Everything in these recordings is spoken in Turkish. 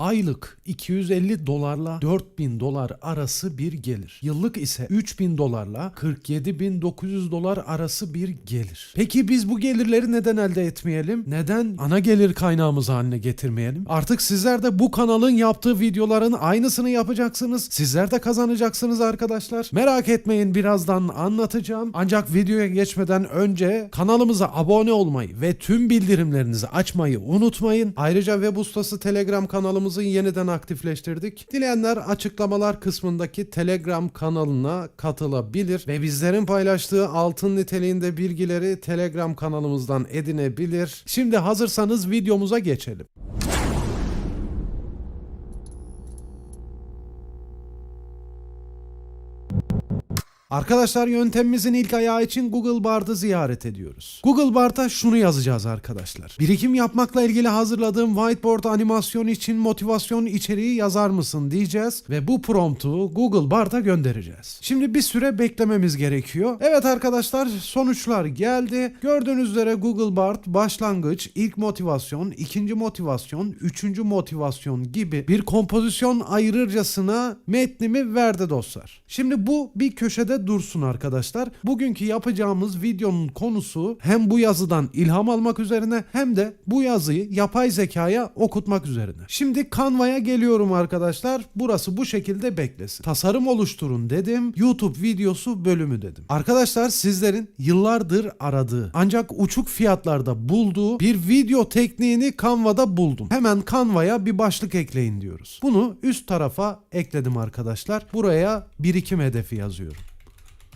Aylık 250 dolarla 4000 dolar arası bir gelir. Yıllık ise 3000 dolarla 47900 dolar arası bir gelir. Peki biz bu gelirleri neden elde etmeyelim? Neden ana gelir kaynağımız haline getirmeyelim? Artık sizler de bu kanalın yaptığı videoların aynısını yapacaksınız. Sizler de kazanacaksınız arkadaşlar. Merak etmeyin birazdan anlatacağım. Ancak videoya geçmeden önce kanalımıza abone olmayı ve tüm bildirimlerinizi açmayı unutmayın. Ayrıca web ustası Telegram kanalımızı yeniden aktifleştirdik. Dileyenler açıklamalar kısmındaki Telegram kanalına katılabilir ve bizlerin paylaştığı altın niteliğinde bilgileri Telegram kanalımızdan edinebilir. Şimdi hazırsanız videomuza geçelim. Arkadaşlar yöntemimizin ilk ayağı için Google Bard'ı ziyaret ediyoruz. Google Bard'a şunu yazacağız arkadaşlar. Birikim yapmakla ilgili hazırladığım whiteboard animasyon için motivasyon içeriği yazar mısın diyeceğiz ve bu promptu Google Bard'a göndereceğiz. Şimdi bir süre beklememiz gerekiyor. Evet arkadaşlar sonuçlar geldi. Gördüğünüz üzere Google Bard başlangıç, ilk motivasyon, ikinci motivasyon, üçüncü motivasyon gibi bir kompozisyon ayırırcasına metnimi verdi dostlar. Şimdi bu bir köşede dursun arkadaşlar. Bugünkü yapacağımız videonun konusu hem bu yazıdan ilham almak üzerine hem de bu yazıyı yapay zekaya okutmak üzerine. Şimdi Canva'ya geliyorum arkadaşlar. Burası bu şekilde beklesin. Tasarım oluşturun dedim. YouTube videosu bölümü dedim. Arkadaşlar sizlerin yıllardır aradığı ancak uçuk fiyatlarda bulduğu bir video tekniğini Canva'da buldum. Hemen Canva'ya bir başlık ekleyin diyoruz. Bunu üst tarafa ekledim arkadaşlar. Buraya birikim hedefi yazıyorum.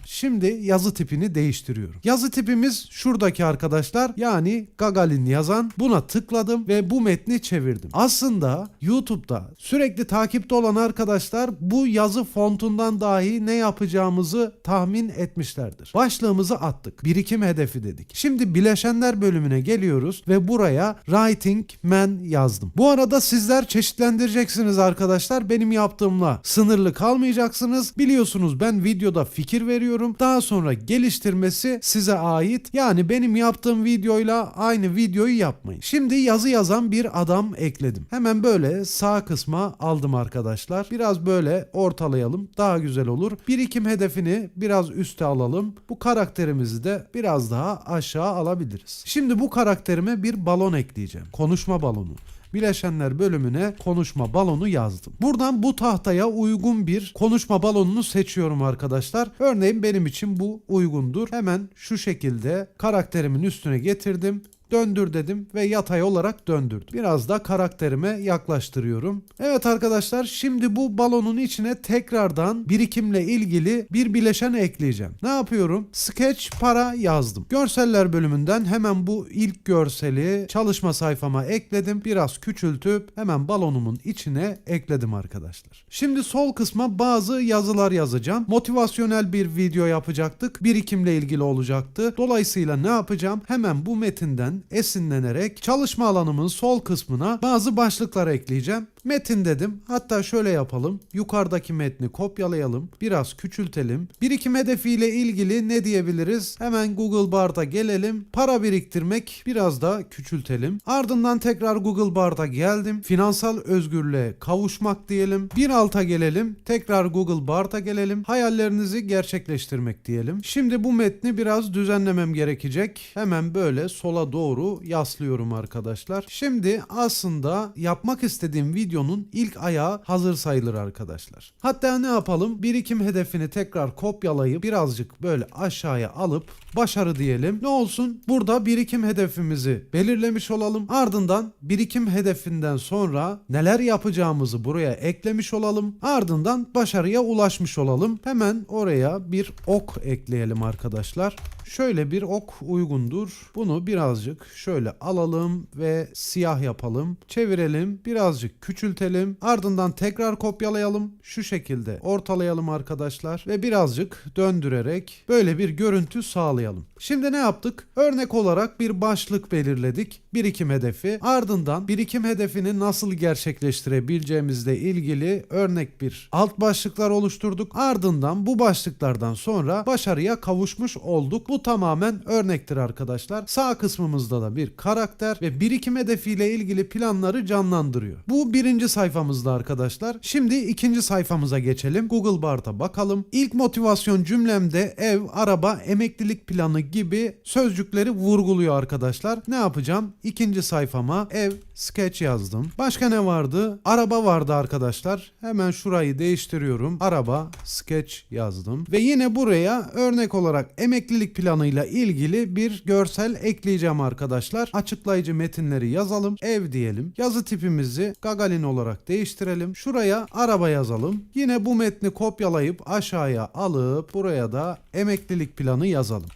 Şimdi yazı tipini değiştiriyorum. Yazı tipimiz şuradaki arkadaşlar yani Gagalin yazan. Buna tıkladım ve bu metni çevirdim. Aslında YouTube'da sürekli takipte olan arkadaşlar bu yazı fontundan dahi ne yapacağımızı tahmin etmişlerdir. Başlığımızı attık. Birikim hedefi dedik. Şimdi bileşenler bölümüne geliyoruz ve buraya Writing Man yazdım. Bu arada sizler çeşitlendireceksiniz arkadaşlar. Benim yaptığımla sınırlı kalmayacaksınız. Biliyorsunuz ben videoda fikir veriyorum. Daha sonra geliştirmesi size ait. Yani benim yaptığım videoyla aynı videoyu yapmayın. Şimdi yazı yazan bir adam ekledim. Hemen böyle sağ kısma aldım arkadaşlar. Biraz böyle ortalayalım. Daha güzel olur. Birikim hedefini biraz üste alalım. Bu karakterimizi de biraz daha aşağı alabiliriz. Şimdi bu karakterime bir balon ekleyeceğim. Konuşma balonu bileşenler bölümüne konuşma balonu yazdım. Buradan bu tahtaya uygun bir konuşma balonunu seçiyorum arkadaşlar. Örneğin benim için bu uygundur. Hemen şu şekilde karakterimin üstüne getirdim döndür dedim ve yatay olarak döndürdüm. Biraz da karakterime yaklaştırıyorum. Evet arkadaşlar şimdi bu balonun içine tekrardan birikimle ilgili bir bileşen ekleyeceğim. Ne yapıyorum? Sketch para yazdım. Görseller bölümünden hemen bu ilk görseli çalışma sayfama ekledim. Biraz küçültüp hemen balonumun içine ekledim arkadaşlar. Şimdi sol kısma bazı yazılar yazacağım. Motivasyonel bir video yapacaktık. Birikimle ilgili olacaktı. Dolayısıyla ne yapacağım? Hemen bu metinden esinlenerek çalışma alanımın sol kısmına bazı başlıklar ekleyeceğim. Metin dedim. Hatta şöyle yapalım. Yukarıdaki metni kopyalayalım. Biraz küçültelim. Birikim hedefiyle ilgili ne diyebiliriz? Hemen Google Bard'a gelelim. Para biriktirmek biraz da küçültelim. Ardından tekrar Google Bard'a geldim. Finansal özgürlüğe kavuşmak diyelim. Bir alta gelelim. Tekrar Google Bard'a gelelim. Hayallerinizi gerçekleştirmek diyelim. Şimdi bu metni biraz düzenlemem gerekecek. Hemen böyle sola doğru yaslıyorum arkadaşlar. Şimdi aslında yapmak istediğim video videonun ilk ayağı hazır sayılır arkadaşlar. Hatta ne yapalım? Birikim hedefini tekrar kopyalayıp birazcık böyle aşağıya alıp başarı diyelim. Ne olsun? Burada birikim hedefimizi belirlemiş olalım. Ardından birikim hedefinden sonra neler yapacağımızı buraya eklemiş olalım. Ardından başarıya ulaşmış olalım. Hemen oraya bir ok ekleyelim arkadaşlar. Şöyle bir ok uygundur. Bunu birazcık şöyle alalım ve siyah yapalım. Çevirelim. Birazcık küçültelim. Ardından tekrar kopyalayalım. Şu şekilde ortalayalım arkadaşlar ve birazcık döndürerek böyle bir görüntü sağlayalım. Şimdi ne yaptık? Örnek olarak bir başlık belirledik. Birikim hedefi. Ardından birikim hedefini nasıl gerçekleştirebileceğimizle ilgili örnek bir alt başlıklar oluşturduk. Ardından bu başlıklardan sonra başarıya kavuşmuş olduk. Bu tamamen örnektir arkadaşlar. Sağ kısmımızda da bir karakter ve birikim hedefiyle ilgili planları canlandırıyor. Bu birinci birinci sayfamızda arkadaşlar. Şimdi ikinci sayfamıza geçelim. Google Bart'a bakalım. İlk motivasyon cümlemde ev, araba, emeklilik planı gibi sözcükleri vurguluyor arkadaşlar. Ne yapacağım? İkinci sayfama ev, sketch yazdım. Başka ne vardı? Araba vardı arkadaşlar. Hemen şurayı değiştiriyorum. Araba, sketch yazdım. Ve yine buraya örnek olarak emeklilik planıyla ilgili bir görsel ekleyeceğim arkadaşlar. Açıklayıcı metinleri yazalım. Ev diyelim. Yazı tipimizi Gagalin olarak değiştirelim. Şuraya araba yazalım. Yine bu metni kopyalayıp aşağıya alıp buraya da emeklilik planı yazalım.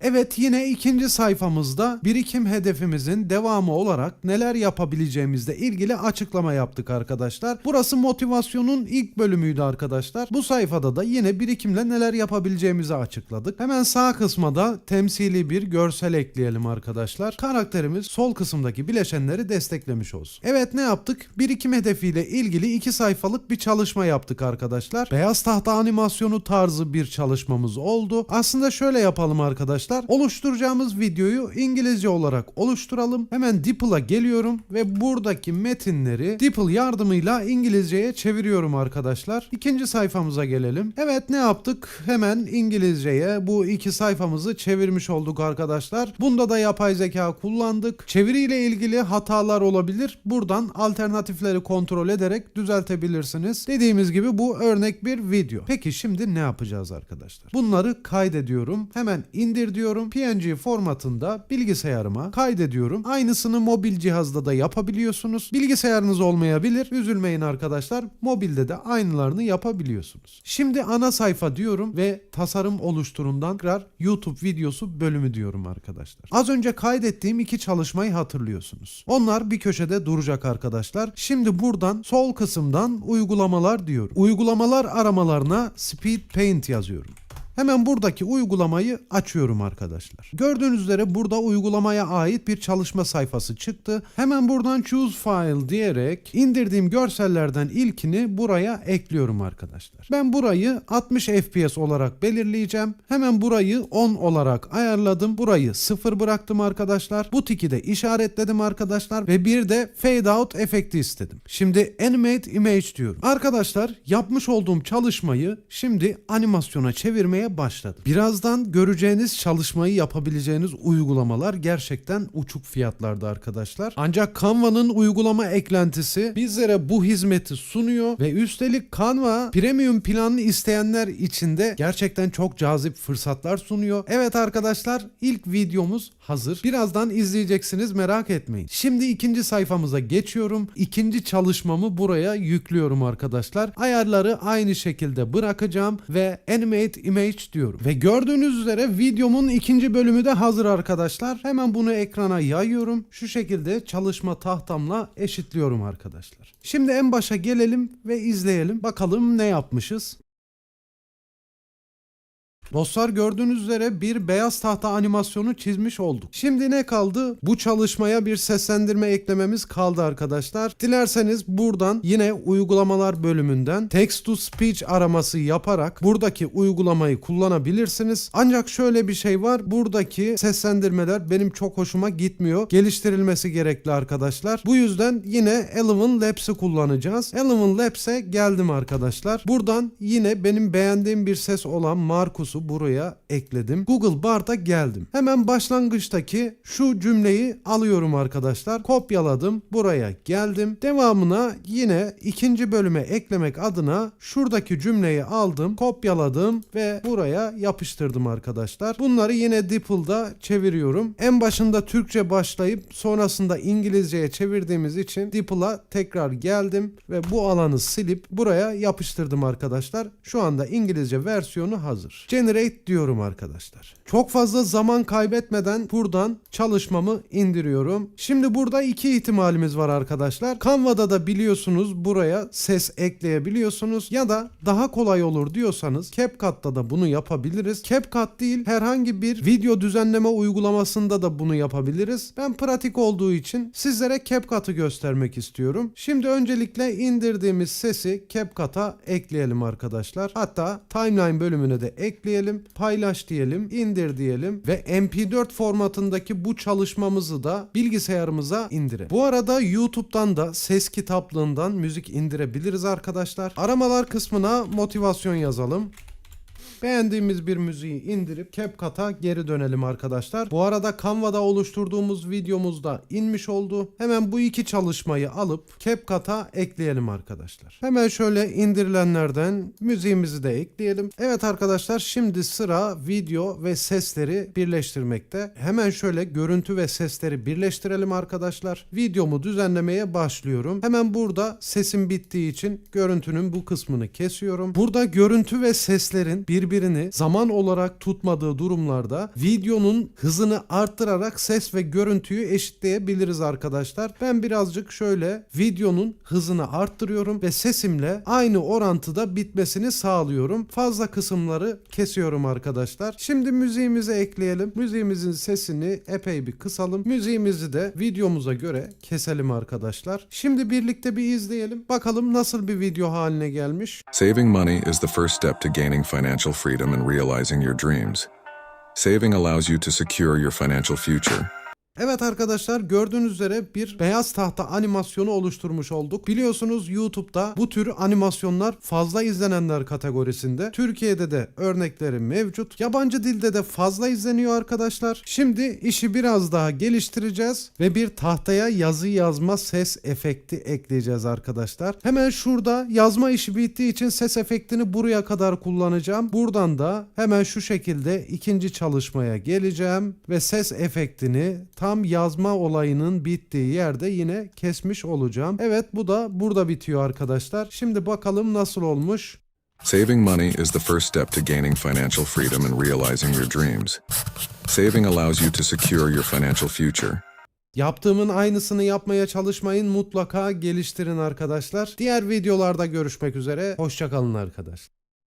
Evet yine ikinci sayfamızda birikim hedefimizin devamı olarak neler yapabileceğimizle ilgili açıklama yaptık arkadaşlar. Burası motivasyonun ilk bölümüydü arkadaşlar. Bu sayfada da yine birikimle neler yapabileceğimizi açıkladık. Hemen sağ kısma da temsili bir görsel ekleyelim arkadaşlar. Karakterimiz sol kısımdaki bileşenleri desteklemiş olsun. Evet ne yaptık? Birikim hedefiyle ilgili iki sayfalık bir çalışma yaptık arkadaşlar. Beyaz tahta animasyonu tarzı bir çalışmamız oldu. Aslında şöyle yapalım arkadaşlar. Oluşturacağımız videoyu İngilizce olarak oluşturalım. Hemen DeepL'a geliyorum ve buradaki metinleri DeepL yardımıyla İngilizceye çeviriyorum arkadaşlar. İkinci sayfamıza gelelim. Evet ne yaptık? Hemen İngilizceye bu iki sayfamızı çevirmiş olduk arkadaşlar. Bunda da yapay zeka kullandık. Çeviriyle ilgili hatalar olabilir. Buradan alternatifleri kontrol ederek düzeltebilirsiniz. Dediğimiz gibi bu örnek bir video. Peki şimdi ne yapacağız arkadaşlar? Bunları kaydediyorum. Hemen indir diyorum. PNG formatında bilgisayarıma kaydediyorum. Aynısını mobil cihazda da yapabiliyorsunuz. Bilgisayarınız olmayabilir. Üzülmeyin arkadaşlar. Mobilde de aynılarını yapabiliyorsunuz. Şimdi ana sayfa diyorum ve tasarım oluşturundan tekrar YouTube videosu bölümü diyorum arkadaşlar. Az önce kaydettiğim iki çalışmayı hatırlıyorsunuz. Onlar bir köşede duracak arkadaşlar. Şimdi buradan sol kısımdan uygulamalar diyorum. Uygulamalar aramalarına Speed Paint yazıyorum. Hemen buradaki uygulamayı açıyorum arkadaşlar. Gördüğünüz üzere burada uygulamaya ait bir çalışma sayfası çıktı. Hemen buradan choose file diyerek indirdiğim görsellerden ilkini buraya ekliyorum arkadaşlar. Ben burayı 60 FPS olarak belirleyeceğim. Hemen burayı 10 olarak ayarladım. Burayı 0 bıraktım arkadaşlar. Bu tiki de işaretledim arkadaşlar ve bir de fade out efekti istedim. Şimdi animate image diyorum. Arkadaşlar yapmış olduğum çalışmayı şimdi animasyona çevirmeye başladım. Birazdan göreceğiniz çalışmayı yapabileceğiniz uygulamalar gerçekten uçuk fiyatlarda arkadaşlar. Ancak Canva'nın uygulama eklentisi bizlere bu hizmeti sunuyor ve üstelik Canva premium planını isteyenler için de gerçekten çok cazip fırsatlar sunuyor. Evet arkadaşlar ilk videomuz hazır. Birazdan izleyeceksiniz merak etmeyin. Şimdi ikinci sayfamıza geçiyorum. İkinci çalışmamı buraya yüklüyorum arkadaşlar. Ayarları aynı şekilde bırakacağım ve animate image diyorum. Ve gördüğünüz üzere videomun ikinci bölümü de hazır arkadaşlar. Hemen bunu ekrana yayıyorum. Şu şekilde çalışma tahtamla eşitliyorum arkadaşlar. Şimdi en başa gelelim ve izleyelim. Bakalım ne yapmışız. Dostlar gördüğünüz üzere bir beyaz tahta animasyonu çizmiş olduk. Şimdi ne kaldı? Bu çalışmaya bir seslendirme eklememiz kaldı arkadaşlar. Dilerseniz buradan yine uygulamalar bölümünden text to speech araması yaparak buradaki uygulamayı kullanabilirsiniz. Ancak şöyle bir şey var. Buradaki seslendirmeler benim çok hoşuma gitmiyor. Geliştirilmesi gerekli arkadaşlar. Bu yüzden yine Eleven Labs'i kullanacağız. Eleven Labs'e geldim arkadaşlar. Buradan yine benim beğendiğim bir ses olan Marcus'u buraya ekledim. Google Bar'da geldim. Hemen başlangıçtaki şu cümleyi alıyorum arkadaşlar. Kopyaladım. Buraya geldim. Devamına yine ikinci bölüme eklemek adına şuradaki cümleyi aldım. Kopyaladım ve buraya yapıştırdım arkadaşlar. Bunları yine DeepL'da çeviriyorum. En başında Türkçe başlayıp sonrasında İngilizceye çevirdiğimiz için DeepL'a tekrar geldim ve bu alanı silip buraya yapıştırdım arkadaşlar. Şu anda İngilizce versiyonu hazır. Generate diyorum arkadaşlar. Çok fazla zaman kaybetmeden buradan çalışmamı indiriyorum. Şimdi burada iki ihtimalimiz var arkadaşlar. Canva'da da biliyorsunuz buraya ses ekleyebiliyorsunuz ya da daha kolay olur diyorsanız CapCut'ta da bunu yapabiliriz. CapCut değil herhangi bir video düzenleme uygulamasında da bunu yapabiliriz. Ben pratik olduğu için sizlere CapCut'ı göstermek istiyorum. Şimdi öncelikle indirdiğimiz sesi CapCut'a ekleyelim arkadaşlar. Hatta timeline bölümüne de ekleyelim diyelim, paylaş diyelim, indir diyelim ve MP4 formatındaki bu çalışmamızı da bilgisayarımıza indirelim. Bu arada YouTube'dan da ses kitaplığından müzik indirebiliriz arkadaşlar. Aramalar kısmına motivasyon yazalım. Beğendiğimiz bir müziği indirip CapCut'a geri dönelim arkadaşlar. Bu arada Canva'da oluşturduğumuz videomuzda inmiş oldu. Hemen bu iki çalışmayı alıp CapCut'a ekleyelim arkadaşlar. Hemen şöyle indirilenlerden müziğimizi de ekleyelim. Evet arkadaşlar şimdi sıra video ve sesleri birleştirmekte. Hemen şöyle görüntü ve sesleri birleştirelim arkadaşlar. Videomu düzenlemeye başlıyorum. Hemen burada sesim bittiği için görüntünün bu kısmını kesiyorum. Burada görüntü ve seslerin birbirini zaman olarak tutmadığı durumlarda videonun hızını arttırarak ses ve görüntüyü eşitleyebiliriz arkadaşlar. Ben birazcık şöyle videonun hızını arttırıyorum ve sesimle aynı orantıda bitmesini sağlıyorum. Fazla kısımları kesiyorum arkadaşlar. Şimdi müziğimizi ekleyelim. Müziğimizin sesini epey bir kısalım. Müziğimizi de videomuza göre keselim arkadaşlar. Şimdi birlikte bir izleyelim. Bakalım nasıl bir video haline gelmiş. Saving money is the first step to gaining financial freedom and realizing your dreams. Saving allows you to secure your financial future. Evet arkadaşlar gördüğünüz üzere bir beyaz tahta animasyonu oluşturmuş olduk. Biliyorsunuz YouTube'da bu tür animasyonlar fazla izlenenler kategorisinde. Türkiye'de de örnekleri mevcut. Yabancı dilde de fazla izleniyor arkadaşlar. Şimdi işi biraz daha geliştireceğiz ve bir tahtaya yazı yazma ses efekti ekleyeceğiz arkadaşlar. Hemen şurada yazma işi bittiği için ses efektini buraya kadar kullanacağım. Buradan da hemen şu şekilde ikinci çalışmaya geleceğim ve ses efektini tam yazma olayının bittiği yerde yine kesmiş olacağım. Evet bu da burada bitiyor arkadaşlar. Şimdi bakalım nasıl olmuş. Saving money is the first step to gaining financial freedom and realizing your dreams. Saving allows you to secure your financial future. Yaptığımın aynısını yapmaya çalışmayın. Mutlaka geliştirin arkadaşlar. Diğer videolarda görüşmek üzere. Hoşçakalın arkadaşlar.